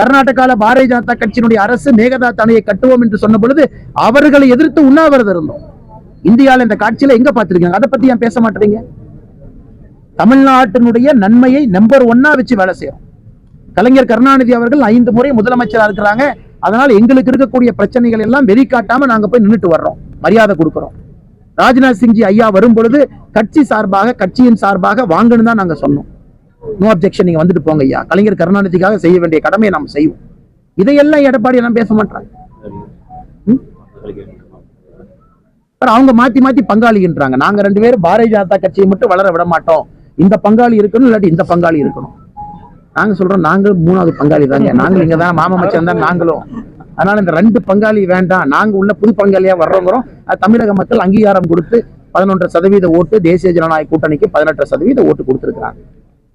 கர்நாடகால பாரதிய ஜனதா கட்சியினுடைய அரசு மேகதாத்தானையை கட்டுவோம் என்று சொன்ன பொழுது அவர்களை எதிர்த்து உண்ணாவிரதம் இருந்தோம். இந்தியால இந்த காட்சியில எங்க பார்த்திருக்கீங்க? அதை பத்தி ஏன் பேச மாட்டீங்க? தமிழ்நாட்டினுடைய நன்மையை நம்பர் ஒன்னா வச்சு வேலை செய்யறோம். கலைஞர் கருணாநிதி அவர்கள் ஐந்து முறை முதலமைச்சரா இருக்கிறாங்க. அதனால எங்களுக்கு இருக்கக்கூடிய பிரச்சனைகள் எல்லாம் வெளிக்காட்டாம நாங்க போய் நின்னுட்டு வர்றோம். மரியாதை கொடுக்குறோம். ராஜ்நாத் சிங்ஜி ஐயா வரும் பொழுது கட்சி சார்பாக கட்சியின் சார்பாக வாங்கன்னு தான் நாங்க சொன்னோம். நோ அப்ஜெக்ஷன் நீங்க வந்துட்டு போங்க ஐயா. கலைஞர் கருணாநிதிக்காக செய்ய வேண்டிய கடமையை நாம் செய்வோம். இதையெல்லாம் எடப்பாடி எல்லாம் பேச மாட்டாங்க. அவங்க மாத்தி மாத்தி பங்காளின்றாங்க. நாங்க ரெண்டு பேரும் பாரதிய ஜனதா கட்சியை மட்டும் வளர விட மாட்டோம். இந்த பங்காளி இருக்கணும் இல்லாட்டி இந்த பங்காளி இருக்கணும். நாங்க சொல்றோம் நாங்களும் மூணாவது பங்காளி தாங்க. நாங்களும் இங்க தான் மாமா மச்சம் தான் நாங்களும். அதனால இந்த ரெண்டு பங்காளி வேண்டாம். நாங்க உள்ள புது பங்காளியா வர்றோங்கிறோம். அது தமிழக மக்கள் அங்கீகாரம் கொடுத்து பதினொன்றரை சதவீத ஓட்டு தேசிய ஜனநாயக கூட்டணிக்கு பதினெட்டு சதவீத ஓட்டு கொடுத்துருக்காங்க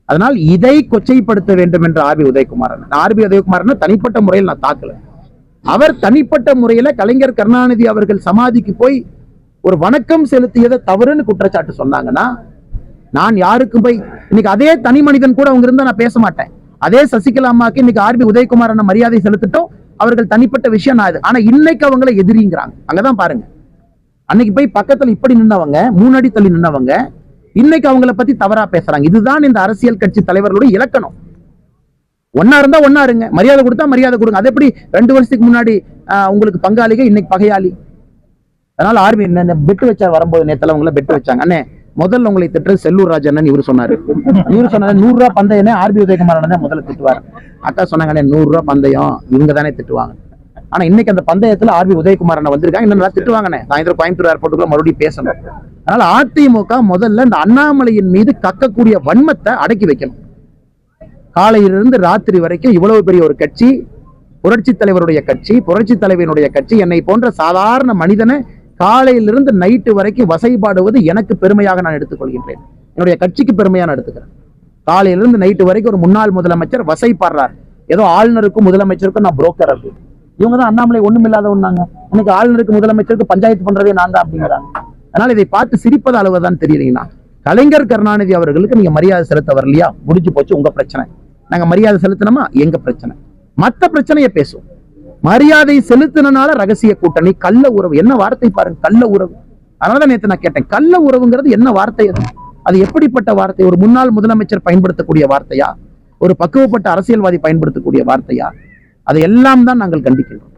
அதனால் இதை கொச்சைப்படுத்த வேண்டும் என்று ஆர்பி உதயகுமாரன். ஆர்பி உதயகுமாரன் தனிப்பட்ட முறையில் நான் தாக்கல. அவர் தனிப்பட்ட முறையில கலைஞர் கருணாநிதி அவர்கள் சமாதிக்கு போய் ஒரு வணக்கம் செலுத்தியதை தவறுன்னு குற்றச்சாட்டு சொன்னாங்கன்னா நான் யாருக்கும் போய் இன்னைக்கு அதே தனி மனிதன் கூட அவங்க இருந்தா நான் பேச மாட்டேன். அதே சசிகலா அம்மாக்கு இன்னைக்கு ஆர்பி உதயகுமாரன் மரியாதை செலுத்திட்டோம். அவர்கள் தனிப்பட்ட விஷயம் நான் இது. ஆனா இன்னைக்கு அவங்கள எதிரிங்கிறாங்க. அங்கதான் பாருங்க. அன்னைக்கு போய் பக்கத்துல இப்படி நின்னவங்க மூணடி தள்ளி நின்னவங்க இன்னைக்கு அவங்கள பத்தி தவறா பேசுறாங்க. இதுதான் இந்த அரசியல் கட்சி தலைவர்களுடைய இலக்கணம். ஒன்னா இருந்தா ஒன்னா இருங்க. மரியாதை கொடுத்தா மரியாதை கொடுங்க. அது எப்படி ரெண்டு வருஷத்துக்கு முன்னாடி உங்களுக்கு பங்காளிக இன்னைக்கு பகையாளி? அதனால ஆர்மி என்ன பெட்டு வச்சார் வரும்போது நேத்துல அவங்கள பெட்டு வச்சாங்க. அண்ணே முதல்ல உங்களை திட்டுறது செல்லூர் ராஜன் இவர் சொன்னாரு. இவர் சொன்னாரு நூறு ரூபா பந்தயம் ஆர்பி உதயகுமார் தான் முதல்ல திட்டுவார். அக்கா சொன்னாங்க அண்ணே நூறு ரூபா பந்தயம் இவங்க தானே திட்டுவாங்க. ஆனா இன்னைக்கு அந்த பந்தயத்துல ஆர்பி உதயகுமார் அண்ணன் வந்திருக்காங்க. இன்னும் நல்லா திட்டுவாங்கண்ணே. சாயந்தரம் கோயம்புத்தூர் ஏர்போர்ட்டுக்குள்ள மறுபடியும் பேசணும். அதனால அதிமுக முதல்ல இந்த அண்ணாமலையின் மீது கக்கக்கூடிய வன்மத்தை அடக்கி வைக்கணும். காலையிலிருந்து ராத்திரி வரைக்கும் இவ்வளவு பெரிய ஒரு கட்சி புரட்சி தலைவருடைய கட்சி புரட்சி தலைவனுடைய கட்சி என்னை போன்ற சாதாரண மனிதனை காலையிலிருந்து நைட்டு வரைக்கும் வசைபாடுவது எனக்கு பெருமையாக நான் எடுத்துக்கொள்கின்றேன். என்னுடைய கட்சிக்கு பெருமையாக நான் எடுத்துக்கிறேன். காலையிலிருந்து நைட்டு வரைக்கும் ஒரு முன்னாள் முதலமைச்சர் வசைப்பாடுறார். ஏதோ ஆளுநருக்கும் முதலமைச்சருக்கும் நான் புரோக்கர் அப்படின்னு இவங்க தான் அண்ணாமலை ஒண்ணும் இல்லாதவன்னாங்க இன்னைக்கு ஆளுநருக்கு முதலமைச்சருக்கு பஞ்சாயத்து பண்றதே நான் தான் அப்படிங்கிறாங்க. அதனால இதை பார்த்து சிரிப்பது அளவுதான் தெரியுதுங்கன்னா கலைஞர் கருணாநிதி அவர்களுக்கு நீங்க மரியாதை செலுத்த வரலையா முடிஞ்சு போச்சு உங்க பிரச்சனை. நாங்க மரியாதை செலுத்தினோமா எங்க பிரச்சனை? மத்த பிரச்சனையை பேசுவோம். மரியாதை செலுத்தினால ரகசிய கூட்டணி கள்ள உறவு. என்ன வார்த்தை பாருங்க கள்ள உறவு. அதனாலதான் நேற்று நான் கேட்டேன் கள்ள உறவுங்கிறது என்ன வார்த்தை அது? அது எப்படிப்பட்ட வார்த்தை? ஒரு முன்னாள் முதலமைச்சர் பயன்படுத்தக்கூடிய வார்த்தையா? ஒரு பக்குவப்பட்ட அரசியல்வாதி பயன்படுத்தக்கூடிய வார்த்தையா? அதை எல்லாம் தான் நாங்கள் கண்டிக்கின்றோம்.